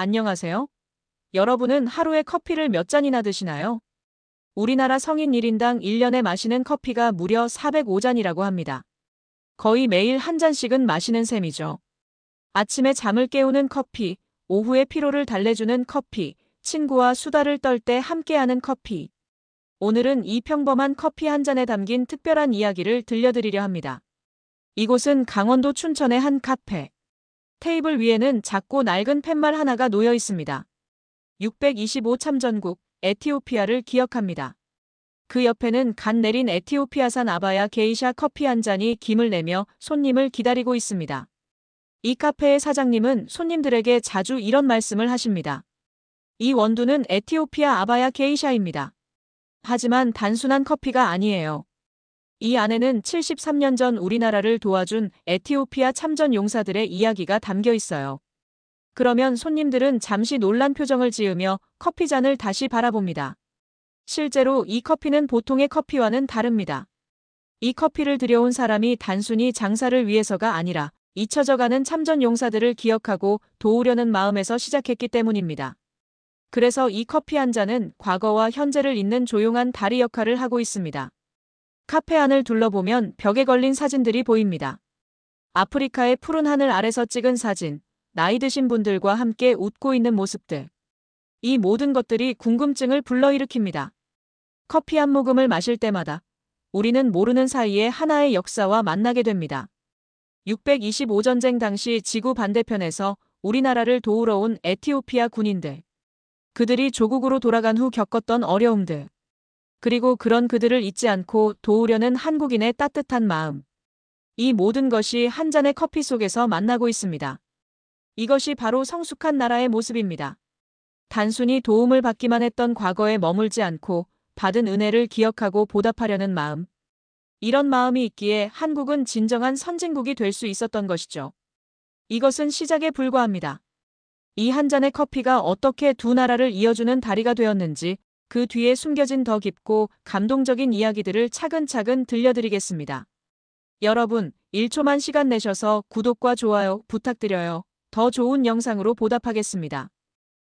안녕하세요. 여러분은 하루에 커피를 몇 잔이나 드시나요? 우리나라 성인 1인당 1년에 마시는 커피가 무려 405잔이라고 합니다. 거의 매일 한 잔씩은 마시는 셈이죠. 아침에 잠을 깨우는 커피, 오후에 피로를 달래주는 커피, 친구와 수다를 떨 때 함께하는 커피. 오늘은 이 평범한 커피 한 잔에 담긴 특별한 이야기를 들려드리려 합니다. 이곳은 강원도 춘천의 한 카페. 테이블 위에는 작고 낡은 팻말 하나가 놓여 있습니다. 625 참전국 에티오피아를 기억합니다. 그 옆에는 간 내린 에티오피아산 아바야 게이샤 커피 한 잔이 김을 내며 손님을 기다리고 있습니다. 이 카페의 사장님은 손님들에게 자주 이런 말씀을 하십니다. 이 원두는 에티오피아 아바야 게이샤입니다. 하지만 단순한 커피가 아니에요. 이 안에는 73년 전 우리나라를 도와준 에티오피아 참전 용사들의 이야기가 담겨 있어요. 그러면 손님들은 잠시 놀란 표정을 지으며 커피잔을 다시 바라봅니다. 실제로 이 커피는 보통의 커피와는 다릅니다. 이 커피를 들여온 사람이 단순히 장사를 위해서가 아니라 잊혀져가는 참전 용사들을 기억하고 도우려는 마음에서 시작했기 때문입니다. 그래서 이 커피 한 잔은 과거와 현재를 잇는 조용한 다리 역할을 하고 있습니다. 카페 안을 둘러보면 벽에 걸린 사진들이 보입니다. 아프리카의 푸른 하늘 아래서 찍은 사진, 나이 드신 분들과 함께 웃고 있는 모습들. 이 모든 것들이 궁금증을 불러일으킵니다. 커피 한 모금을 마실 때마다 우리는 모르는 사이에 하나의 역사와 만나게 됩니다. 625 전쟁 당시 지구 반대편에서 우리나라를 도우러 온 에티오피아 군인들. 그들이 조국으로 돌아간 후 겪었던 어려움들. 그리고 그런 그들을 잊지 않고 도우려는 한국인의 따뜻한 마음. 이 모든 것이 한 잔의 커피 속에서 만나고 있습니다. 이것이 바로 성숙한 나라의 모습입니다. 단순히 도움을 받기만 했던 과거에 머물지 않고 받은 은혜를 기억하고 보답하려는 마음. 이런 마음이 있기에 한국은 진정한 선진국이 될 수 있었던 것이죠. 이것은 시작에 불과합니다. 이 한 잔의 커피가 어떻게 두 나라를 이어주는 다리가 되었는지 그 뒤에 숨겨진 더 깊고 감동적인 이야기들을 차근차근 들려드리겠습니다. 여러분, 1초만 시간 내셔서 구독과 좋아요 부탁드려요. 더 좋은 영상으로 보답하겠습니다.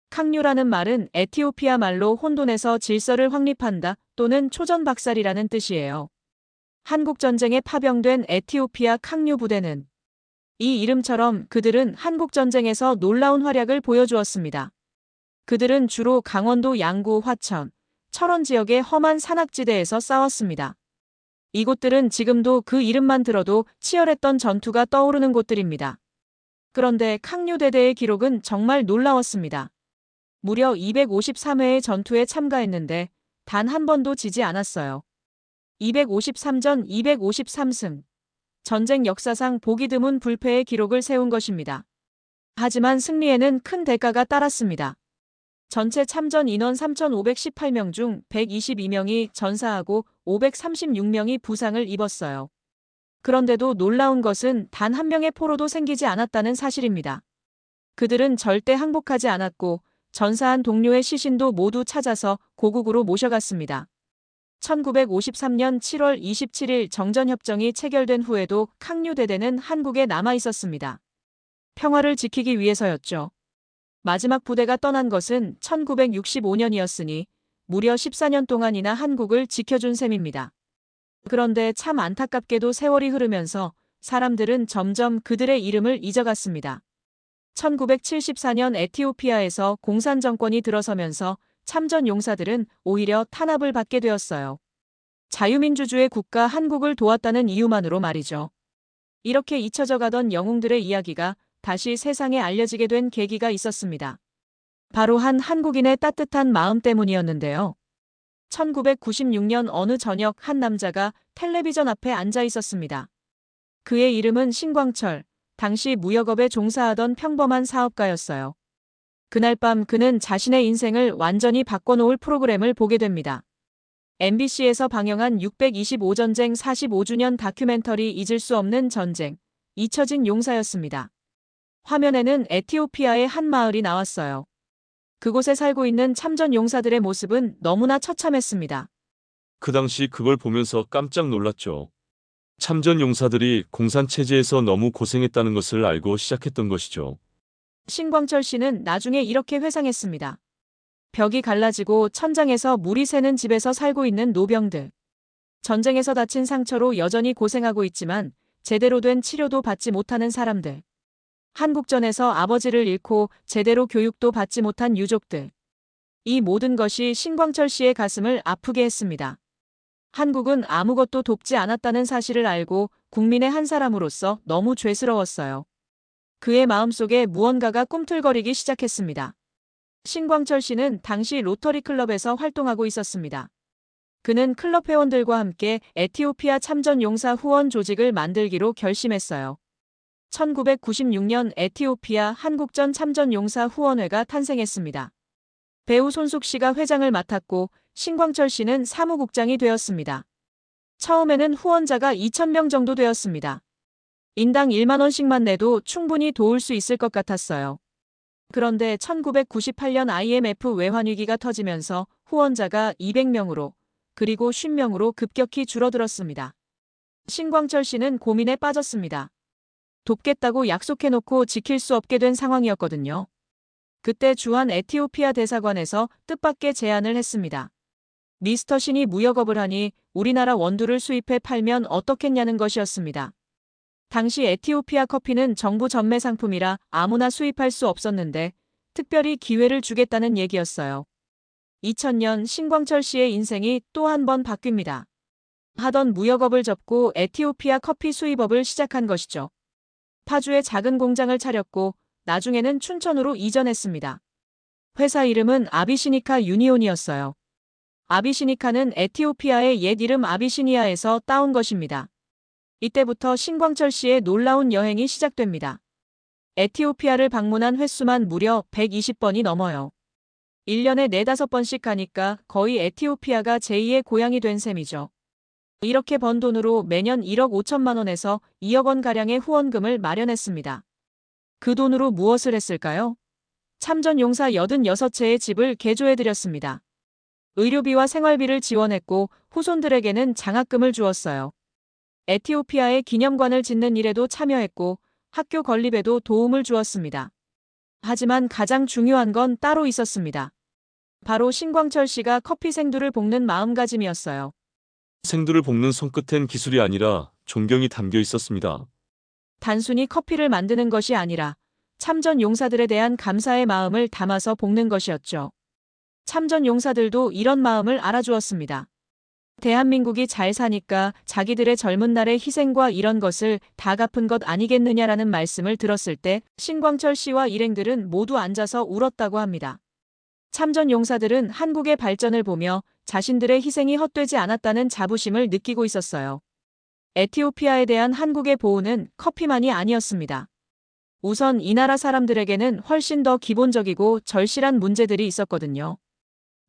캉류라는 말은 에티오피아 말로 혼돈에서 질서를 확립한다 또는 초전 박살이라는 뜻이에요. 한국전쟁에 파병된 에티오피아 캉류 부대는 이 이름처럼 그들은 한국전쟁에서 놀라운 활약을 보여주었습니다. 그들은 주로 강원도 양구 화천, 철원 지역의 험한 산악지대에서 싸웠습니다. 이곳들은 지금도 그 이름만 들어도 치열했던 전투가 떠오르는 곳들입니다. 그런데 캉류대대의 기록은 정말 놀라웠습니다. 무려 253회의 전투에 참가했는데 단 한 번도 지지 않았어요. 253전 253승. 전쟁 역사상 보기 드문 불패의 기록을 세운 것입니다. 하지만 승리에는 큰 대가가 따랐습니다. 전체 참전 인원 3,518명 중 122명이 전사하고 536명이 부상을 입었어요. 그런데도 놀라운 것은 단 한 명의 포로도 생기지 않았다는 사실입니다. 그들은 절대 항복하지 않았고 전사한 동료의 시신도 모두 찾아서 고국으로 모셔갔습니다. 1953년 7월 27일 정전협정이 체결된 후에도 캉류 대대는 한국에 남아 있었습니다. 평화를 지키기 위해서였죠. 마지막 부대가 떠난 것은 1965년이었으니 무려 14년 동안이나 한국을 지켜준 셈입니다. 그런데 참 안타깝게도 세월이 흐르면서 사람들은 점점 그들의 이름을 잊어갔습니다. 1974년 에티오피아에서 공산 정권이 들어서면서 참전 용사들은 오히려 탄압을 받게 되었어요. 자유민주주의 국가 한국을 도왔다는 이유만으로 말이죠. 이렇게 잊혀져 가던 영웅들의 이야기가 다시 세상에 알려지게 된 계기가 있었습니다. 바로 한 한국인의 따뜻한 마음 때문이었는데요. 1996년 어느 저녁 한 남자가 텔레비전 앞에 앉아 있었습니다. 그의 이름은 신광철, 당시 무역업에 종사하던 평범한 사업가였어요. 그날 밤 그는 자신의 인생을 완전히 바꿔놓을 프로그램을 보게 됩니다. MBC에서 방영한 625전쟁 45주년 다큐멘터리 잊을 수 없는 전쟁, 잊혀진 용사였습니다. 화면에는 에티오피아의 한 마을이 나왔어요. 그곳에 살고 있는 참전 용사들의 모습은 너무나 처참했습니다. 그 당시 그걸 보면서 깜짝 놀랐죠. 참전 용사들이 공산 체제에서 너무 고생했다는 것을 알고 시작했던 것이죠. 신광철 씨는 나중에 이렇게 회상했습니다. 벽이 갈라지고 천장에서 물이 새는 집에서 살고 있는 노병들. 전쟁에서 다친 상처로 여전히 고생하고 있지만 제대로 된 치료도 받지 못하는 사람들. 한국전에서 아버지를 잃고 제대로 교육도 받지 못한 유족들. 이 모든 것이 신광철 씨의 가슴을 아프게 했습니다. 한국은 아무것도 돕지 않았다는 사실을 알고 국민의 한 사람으로서 너무 죄스러웠어요. 그의 마음속에 무언가가 꿈틀거리기 시작했습니다. 신광철 씨는 당시 로터리 클럽에서 활동하고 있었습니다. 그는 클럽 회원들과 함께 에티오피아 참전 용사 후원 조직을 만들기로 결심했어요. 1996년 에티오피아 한국전 참전 용사 후원회가 탄생했습니다. 배우 손숙 씨가 회장을 맡았고 신광철 씨는 사무국장이 되었습니다. 처음에는 후원자가 2,000명 정도 되었습니다. 인당 1만 원씩만 내도 충분히 도울 수 있을 것 같았어요. 그런데 1998년 IMF 외환위기가 터지면서 후원자가 200명으로 그리고 50명으로 급격히 줄어들었습니다. 신광철 씨는 고민에 빠졌습니다. 돕겠다고 약속해놓고 지킬 수 없게 된 상황이었거든요. 그때 주한 에티오피아 대사관에서 뜻밖의 제안을 했습니다. 미스터 신이 무역업을 하니 우리나라 원두를 수입해 팔면 어떻겠냐는 것이었습니다. 당시 에티오피아 커피는 정부 전매 상품이라 아무나 수입할 수 없었는데 특별히 기회를 주겠다는 얘기였어요. 2000년 신광철 씨의 인생이 또 한 번 바뀝니다. 하던 무역업을 접고 에티오피아 커피 수입업을 시작한 것이죠. 파주에 작은 공장을 차렸고 나중에는 춘천으로 이전했습니다. 회사 이름은 아비시니카 유니온이었어요. 아비시니카는 에티오피아의 옛 이름 아비시니아에서 따온 것입니다. 이때부터 신광철 씨의 놀라운 여행이 시작됩니다. 에티오피아를 방문한 횟수만 무려 120번이 넘어요. 1년에 4, 5번씩 가니까 거의 에티오피아가 제2의 고향이 된 셈이죠. 이렇게 번 돈으로 매년 1억 5천만 원에서 2억 원가량의 후원금을 마련했습니다. 그 돈으로 무엇을 했을까요? 참전 용사 86채의 집을 개조해드렸습니다. 의료비와 생활비를 지원했고 후손들에게는 장학금을 주었어요. 에티오피아에 기념관을 짓는 일에도 참여했고 학교 건립에도 도움을 주었습니다. 하지만 가장 중요한 건 따로 있었습니다. 바로 신광철 씨가 커피 생두를 볶는 마음가짐이었어요. 생두를 볶는 손끝엔 기술이 아니라 존경이 담겨 있었습니다. 단순히 커피를 만드는 것이 아니라 참전 용사들에 대한 감사의 마음을 담아서 볶는 것이었죠. 참전 용사들도 이런 마음을 알아주었습니다. 대한민국이 잘 사니까 자기들의 젊은 날의 희생과 이런 것을 다 갚은 것 아니겠느냐라는 말씀을 들었을 때 신광철 씨와 일행들은 모두 앉아서 울었다고 합니다. 참전 용사들은 한국의 발전을 보며 자신들의 희생이 헛되지 않았다는 자부심을 느끼고 있었어요. 에티오피아에 대한 한국의 보호는 커피만이 아니었습니다. 우선 이 나라 사람들에게는 훨씬 더 기본적이고 절실한 문제들이 있었거든요.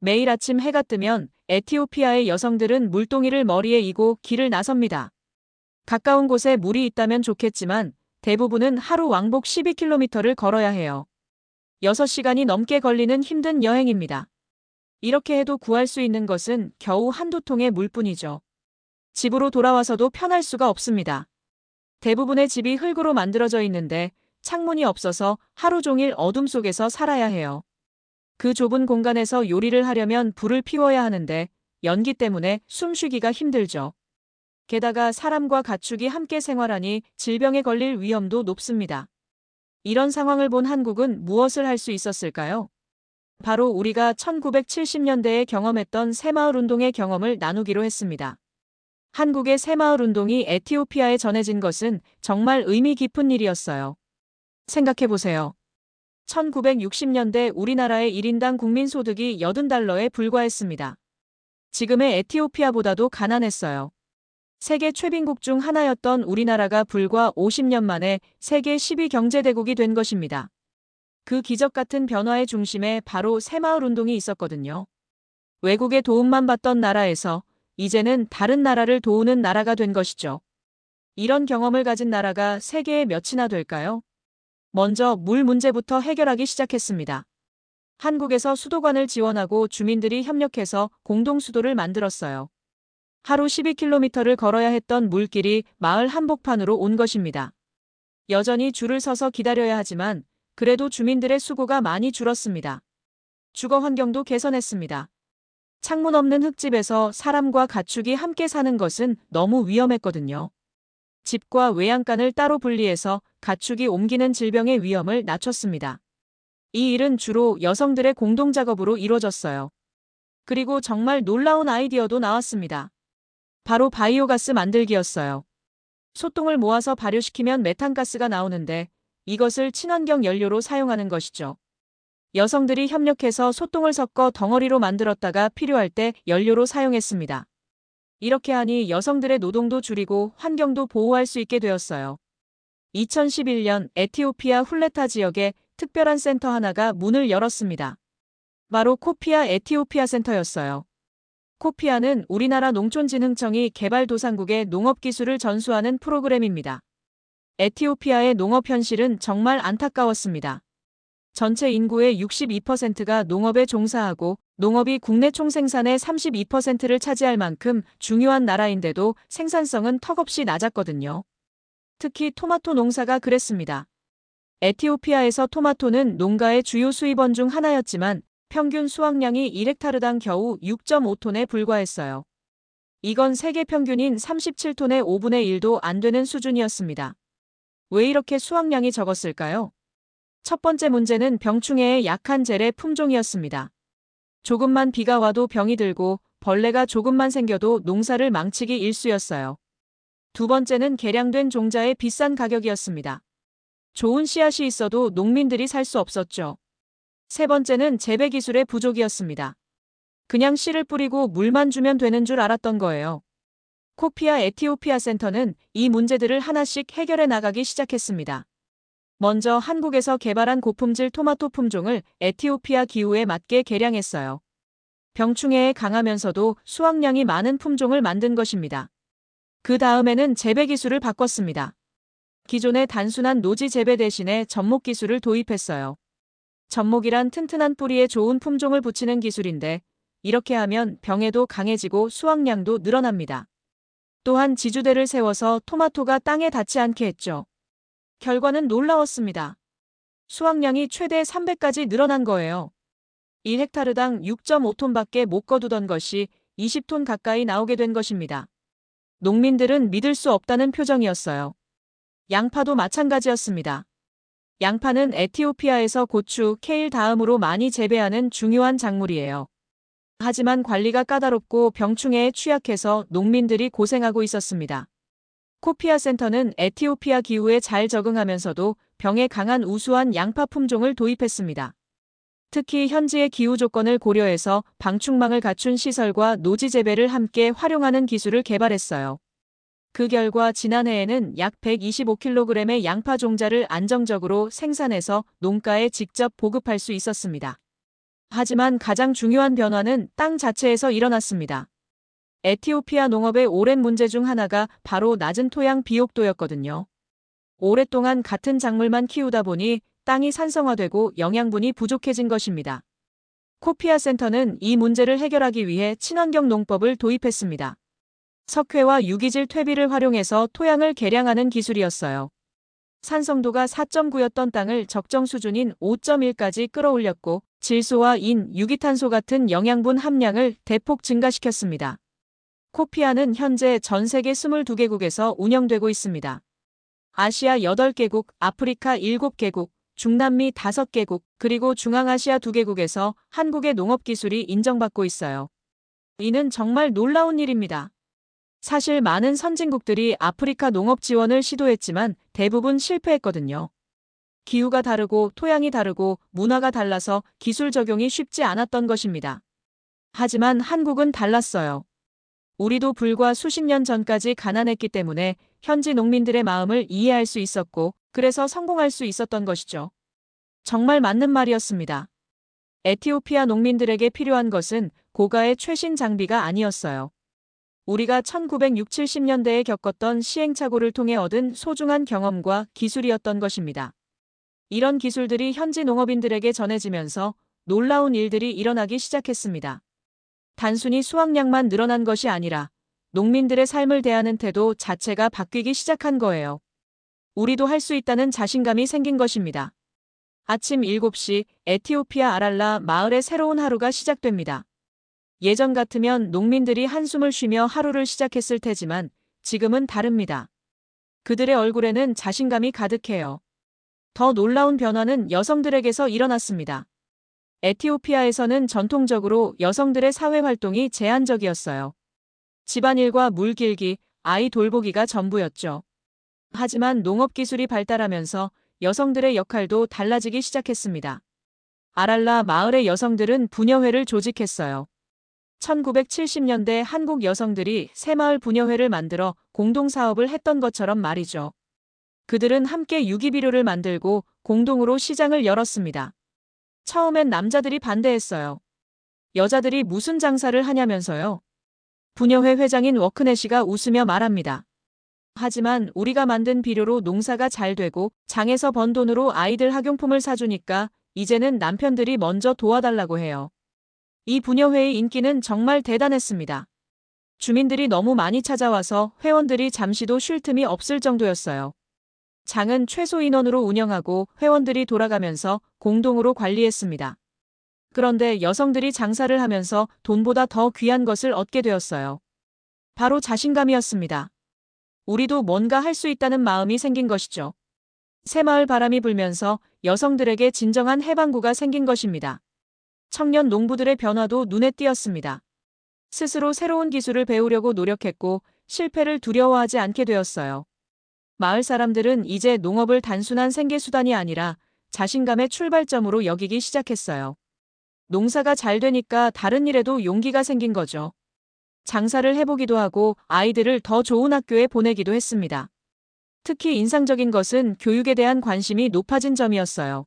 매일 아침 해가 뜨면 에티오피아의 여성들은 물동이를 머리에 이고 길을 나섭니다. 가까운 곳에 물이 있다면 좋겠지만 대부분은 하루 왕복 12km를 걸어야 해요. 6시간이 넘게 걸리는 힘든 여행입니다. 이렇게 해도 구할 수 있는 것은 겨우 한두 통의 물뿐이죠. 집으로 돌아와서도 편할 수가 없습니다. 대부분의 집이 흙으로 만들어져 있는데 창문이 없어서 하루 종일 어둠 속에서 살아야 해요. 그 좁은 공간에서 요리를 하려면 불을 피워야 하는데 연기 때문에 숨쉬기가 힘들죠. 게다가 사람과 가축이 함께 생활하니 질병에 걸릴 위험도 높습니다. 이런 상황을 본 한국은 무엇을 할 수 있었을까요? 바로 우리가 1970년대에 경험했던 새마을 운동의 경험을 나누기로 했습니다. 한국의 새마을 운동이 에티오피아에 전해진 것은 정말 의미 깊은 일이었어요. 생각해 보세요. 1960년대 우리나라의 1인당 국민소득이 80달러에 불과했습니다. 지금의 에티오피아보다도 가난했어요. 세계 최빈국 중 하나였던 우리나라가 불과 50년 만에 세계 10위 경제대국이 된 것입니다. 그 기적 같은 변화의 중심에 바로 새마을 운동이 있었거든요. 외국의 도움만 받던 나라에서 이제는 다른 나라를 도우는 나라가 된 것이죠. 이런 경험을 가진 나라가 세계에 몇이나 될까요? 먼저 물 문제부터 해결하기 시작했습니다. 한국에서 수도관을 지원하고 주민들이 협력해서 공동수도를 만들었어요. 하루 12km를 걸어야 했던 물길이 마을 한복판으로 온 것입니다. 여전히 줄을 서서 기다려야 하지만 그래도 주민들의 수고가 많이 줄었습니다. 주거 환경도 개선했습니다. 창문 없는 흙집에서 사람과 가축이 함께 사는 것은 너무 위험했거든요. 집과 외양간을 따로 분리해서 가축이 옮기는 질병의 위험을 낮췄습니다. 이 일은 주로 여성들의 공동작업으로 이루어졌어요. 그리고 정말 놀라운 아이디어도 나왔습니다. 바로 바이오가스 만들기였어요. 소똥을 모아서 발효시키면 메탄가스가 나오는데 이것을 친환경 연료로 사용하는 것이죠. 여성들이 협력해서 소똥을 섞어 덩어리로 만들었다가 필요할 때 연료로 사용했습니다. 이렇게 하니 여성들의 노동도 줄이고 환경도 보호할 수 있게 되었어요. 2011년 에티오피아 훌레타 지역에 특별한 센터 하나가 문을 열었습니다. 바로 코피아 에티오피아 센터였어요. 코피아는 우리나라 농촌진흥청이 개발도상국의 농업기술을 전수하는 프로그램입니다. 에티오피아의 농업 현실은 정말 안타까웠습니다. 전체 인구의 62%가 농업에 종사하고 농업이 국내 총생산의 32%를 차지할 만큼 중요한 나라인데도 생산성은 턱없이 낮았거든요. 특히 토마토 농사가 그랬습니다. 에티오피아에서 토마토는 농가의 주요 수입원 중 하나였지만 평균 수확량이 1헥타르당 겨우 6.5톤에 불과했어요. 이건 세계 평균인 37톤의 5분의 1도 안 되는 수준이었습니다. 왜 이렇게 수확량이 적었을까요? 첫 번째 문제는 병충해의 약한 재래 품종이었습니다. 조금만 비가 와도 병이 들고 벌레가 조금만 생겨도 농사를 망치기 일쑤였어요. 두 번째는 개량된 종자의 비싼 가격이었습니다. 좋은 씨앗이 있어도 농민들이 살 수 없었죠. 세 번째는 재배 기술의 부족이었습니다. 그냥 씨를 뿌리고 물만 주면 되는 줄 알았던 거예요. 코피아 에티오피아 센터는 이 문제들을 하나씩 해결해 나가기 시작했습니다. 먼저 한국에서 개발한 고품질 토마토 품종을 에티오피아 기후에 맞게 개량했어요. 병충해에 강하면서도 수확량이 많은 품종을 만든 것입니다. 그 다음에는 재배 기술을 바꿨습니다. 기존의 단순한 노지 재배 대신에 접목 기술을 도입했어요. 접목이란 튼튼한 뿌리에 좋은 품종을 붙이는 기술인데 이렇게 하면 병에도 강해지고 수확량도 늘어납니다. 또한 지주대를 세워서 토마토가 땅에 닿지 않게 했죠. 결과는 놀라웠습니다. 수확량이 최대 300까지 늘어난 거예요. 1헥타르당 6.5톤밖에 못 거두던 것이 20톤 가까이 나오게 된 것입니다. 농민들은 믿을 수 없다는 표정이었어요. 양파도 마찬가지였습니다. 양파는 에티오피아에서 고추, 케일 다음으로 많이 재배하는 중요한 작물이에요. 하지만 관리가 까다롭고 병충해에 취약해서 농민들이 고생하고 있었습니다. 코피아 센터는 에티오피아 기후에 잘 적응하면서도 병에 강한 우수한 양파 품종을 도입했습니다. 특히 현지의 기후 조건을 고려해서 방충망을 갖춘 시설과 노지 재배를 함께 활용하는 기술을 개발했어요. 그 결과 지난해에는 약 125kg의 양파 종자를 안정적으로 생산해서 농가에 직접 보급할 수 있었습니다. 하지만 가장 중요한 변화는 땅 자체에서 일어났습니다. 에티오피아 농업의 오랜 문제 중 하나가 바로 낮은 토양 비옥도였거든요. 오랫동안 같은 작물만 키우다 보니 땅이 산성화되고 영양분이 부족해진 것입니다. 코피아 센터는 이 문제를 해결하기 위해 친환경 농법을 도입했습니다. 석회와 유기질 퇴비를 활용해서 토양을 개량하는 기술이었어요. 산성도가 4.9였던 땅을 적정 수준인 5.1까지 끌어올렸고 질소와 인, 유기탄소 같은 영양분 함량을 대폭 증가시켰습니다. 코피아는 현재 전 세계 22개국에서 운영되고 있습니다. 아시아 8개국, 아프리카 7개국, 중남미 5개국, 그리고 중앙아시아 2개국에서 한국의 농업기술이 인정받고 있어요. 이는 정말 놀라운 일입니다. 사실 많은 선진국들이 아프리카 농업 지원을 시도했지만 대부분 실패했거든요. 기후가 다르고 토양이 다르고 문화가 달라서 기술 적용이 쉽지 않았던 것입니다. 하지만 한국은 달랐어요. 우리도 불과 수십 년 전까지 가난했기 때문에 현지 농민들의 마음을 이해할 수 있었고 그래서 성공할 수 있었던 것이죠. 정말 맞는 말이었습니다. 에티오피아 농민들에게 필요한 것은 고가의 최신 장비가 아니었어요. 우리가 1960, 70년대에 겪었던 시행착오를 통해 얻은 소중한 경험과 기술이었던 것입니다. 이런 기술들이 현지 농업인들에게 전해지면서 놀라운 일들이 일어나기 시작했습니다. 단순히 수확량만 늘어난 것이 아니라 농민들의 삶을 대하는 태도 자체가 바뀌기 시작한 거예요. 우리도 할 수 있다는 자신감이 생긴 것입니다. 아침 7시 에티오피아 아랄라 마을의 새로운 하루가 시작됩니다. 예전 같으면 농민들이 한숨을 쉬며 하루를 시작했을 테지만 지금은 다릅니다. 그들의 얼굴에는 자신감이 가득해요. 더 놀라운 변화는 여성들에게서 일어났습니다. 에티오피아에서는 전통적으로 여성들의 사회 활동이 제한적이었어요. 집안일과 물 길기, 아이 돌보기가 전부였죠. 하지만 농업 기술이 발달하면서 여성들의 역할도 달라지기 시작했습니다. 아랄라 마을의 여성들은 부녀회를 조직했어요. 1970년대 한국 여성들이 새마을 부녀회를 만들어 공동사업을 했던 것처럼 말이죠. 그들은 함께 유기비료를 만들고 공동으로 시장을 열었습니다. 처음엔 남자들이 반대했어요. 여자들이 무슨 장사를 하냐면서요. 부녀회 회장인 워크넷이가 웃으며 말합니다. 하지만 우리가 만든 비료로 농사가 잘 되고 장에서 번 돈으로 아이들 학용품을 사주니까 이제는 남편들이 먼저 도와달라고 해요. 이 부녀회의 인기는 정말 대단했습니다. 주민들이 너무 많이 찾아와서 회원들이 잠시도 쉴 틈이 없을 정도였어요. 장은 최소 인원으로 운영하고 회원들이 돌아가면서 공동으로 관리했습니다. 그런데 여성들이 장사를 하면서 돈보다 더 귀한 것을 얻게 되었어요. 바로 자신감이었습니다. 우리도 뭔가 할 수 있다는 마음이 생긴 것이죠. 새마을 바람이 불면서 여성들에게 진정한 해방구가 생긴 것입니다. 청년 농부들의 변화도 눈에 띄었습니다. 스스로 새로운 기술을 배우려고 노력했고 실패를 두려워하지 않게 되었어요. 마을 사람들은 이제 농업을 단순한 생계수단이 아니라 자신감의 출발점으로 여기기 시작했어요. 농사가 잘 되니까 다른 일에도 용기가 생긴 거죠. 장사를 해보기도 하고 아이들을 더 좋은 학교에 보내기도 했습니다. 특히 인상적인 것은 교육에 대한 관심이 높아진 점이었어요.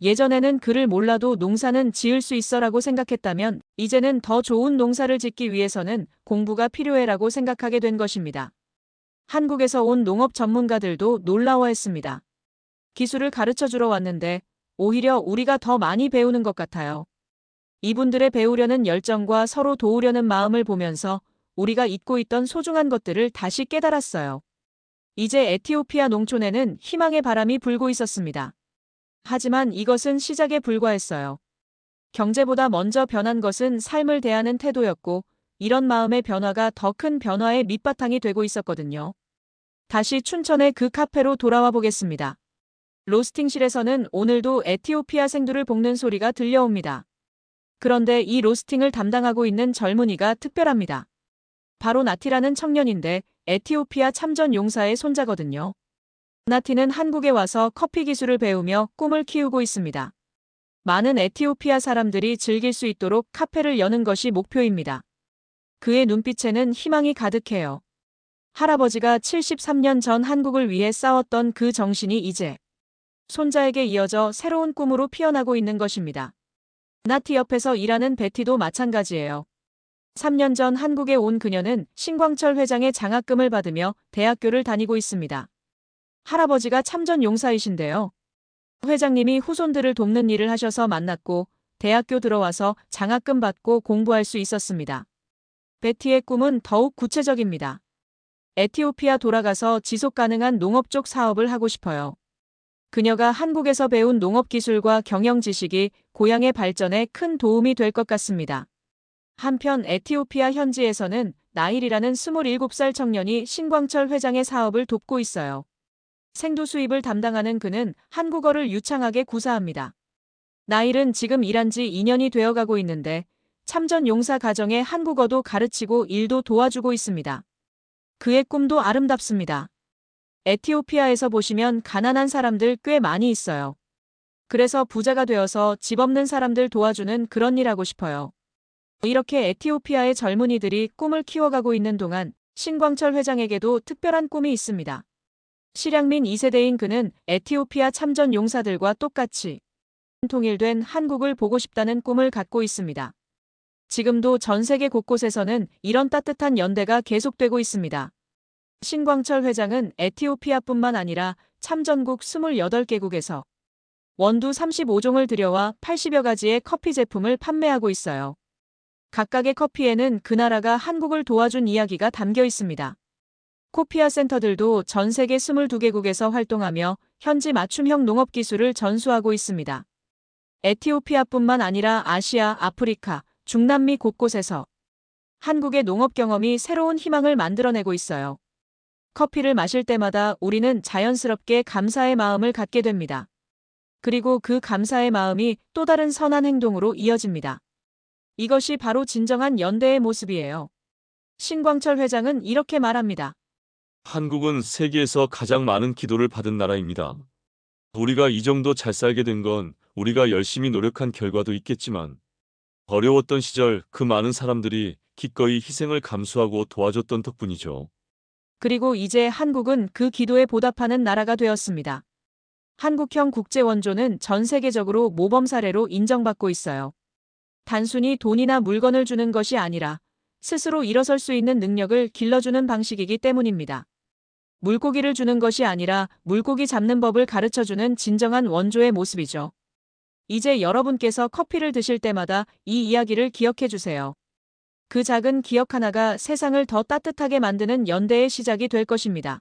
예전에는 글을 몰라도 농사는 지을 수 있어라고 생각했다면 이제는 더 좋은 농사를 짓기 위해서는 공부가 필요해라고 생각하게 된 것입니다. 한국에서 온 농업 전문가들도 놀라워했습니다. 기술을 가르쳐 주러 왔는데 오히려 우리가 더 많이 배우는 것 같아요. 이분들의 배우려는 열정과 서로 도우려는 마음을 보면서 우리가 잊고 있던 소중한 것들을 다시 깨달았어요. 이제 에티오피아 농촌에는 희망의 바람이 불고 있었습니다. 하지만 이것은 시작에 불과했어요. 경제보다 먼저 변한 것은 삶을 대하는 태도였고 이런 마음의 변화가 더 큰 변화의 밑바탕이 되고 있었거든요. 다시 춘천의 그 카페로 돌아와 보겠습니다. 로스팅실에서는 오늘도 에티오피아 생두를 볶는 소리가 들려옵니다. 그런데 이 로스팅을 담당하고 있는 젊은이가 특별합니다. 바로 나티라는 청년인데 에티오피아 참전 용사의 손자거든요. 나티는 한국에 와서 커피 기술을 배우며 꿈을 키우고 있습니다. 많은 에티오피아 사람들이 즐길 수 있도록 카페를 여는 것이 목표입니다. 그의 눈빛에는 희망이 가득해요. 할아버지가 73년 전 한국을 위해 싸웠던 그 정신이 이제 손자에게 이어져 새로운 꿈으로 피어나고 있는 것입니다. 나티 옆에서 일하는 베티도 마찬가지예요. 3년 전 한국에 온 그녀는 신광철 회장의 장학금을 받으며 대학교를 다니고 있습니다. 할아버지가 참전 용사이신데요. 회장님이 후손들을 돕는 일을 하셔서 만났고 대학교 들어와서 장학금 받고 공부할 수 있었습니다. 베티의 꿈은 더욱 구체적입니다. 에티오피아 돌아가서 지속 가능한 농업 쪽 사업을 하고 싶어요. 그녀가 한국에서 배운 농업 기술과 경영 지식이 고향의 발전에 큰 도움이 될 것 같습니다. 한편 에티오피아 현지에서는 나일이라는 27살 청년이 신광철 회장의 사업을 돕고 있어요. 생두 수입을 담당하는 그는 한국어를 유창하게 구사합니다. 나일은 지금 일한 지 2년이 되어가고 있는데 참전 용사 가정에 한국어도 가르치고 일도 도와주고 있습니다. 그의 꿈도 아름답습니다. 에티오피아에서 보시면 가난한 사람들 꽤 많이 있어요. 그래서 부자가 되어서 집 없는 사람들 도와주는 그런 일 하고 싶어요. 이렇게 에티오피아의 젊은이들이 꿈을 키워가고 있는 동안 신광철 회장에게도 특별한 꿈이 있습니다. 실향민 2세대인 그는 에티오피아 참전 용사들과 똑같이 통일된 한국을 보고 싶다는 꿈을 갖고 있습니다. 지금도 전 세계 곳곳에서는 이런 따뜻한 연대가 계속되고 있습니다. 신광철 회장은 에티오피아뿐만 아니라 참전국 28개국에서 원두 35종을 들여와 80여 가지의 커피 제품을 판매하고 있어요. 각각의 커피에는 그 나라가 한국을 도와준 이야기가 담겨 있습니다. 코피아 센터들도 전 세계 22개국에서 활동하며 현지 맞춤형 농업 기술을 전수하고 있습니다. 에티오피아뿐만 아니라 아시아, 아프리카, 중남미 곳곳에서 한국의 농업 경험이 새로운 희망을 만들어내고 있어요. 커피를 마실 때마다 우리는 자연스럽게 감사의 마음을 갖게 됩니다. 그리고 그 감사의 마음이 또 다른 선한 행동으로 이어집니다. 이것이 바로 진정한 연대의 모습이에요. 신광철 회장은 이렇게 말합니다. 한국은 세계에서 가장 많은 기도를 받은 나라입니다. 우리가 이 정도 잘 살게 된 건 우리가 열심히 노력한 결과도 있겠지만 어려웠던 시절 그 많은 사람들이 기꺼이 희생을 감수하고 도와줬던 덕분이죠. 그리고 이제 한국은 그 기도에 보답하는 나라가 되었습니다. 한국형 국제원조는 전 세계적으로 모범 사례로 인정받고 있어요. 단순히 돈이나 물건을 주는 것이 아니라 스스로 일어설 수 있는 능력을 길러주는 방식이기 때문입니다. 물고기를 주는 것이 아니라 물고기 잡는 법을 가르쳐주는 진정한 원조의 모습이죠. 이제 여러분께서 커피를 드실 때마다 이 이야기를 기억해 주세요. 그 작은 기억 하나가 세상을 더 따뜻하게 만드는 연대의 시작이 될 것입니다.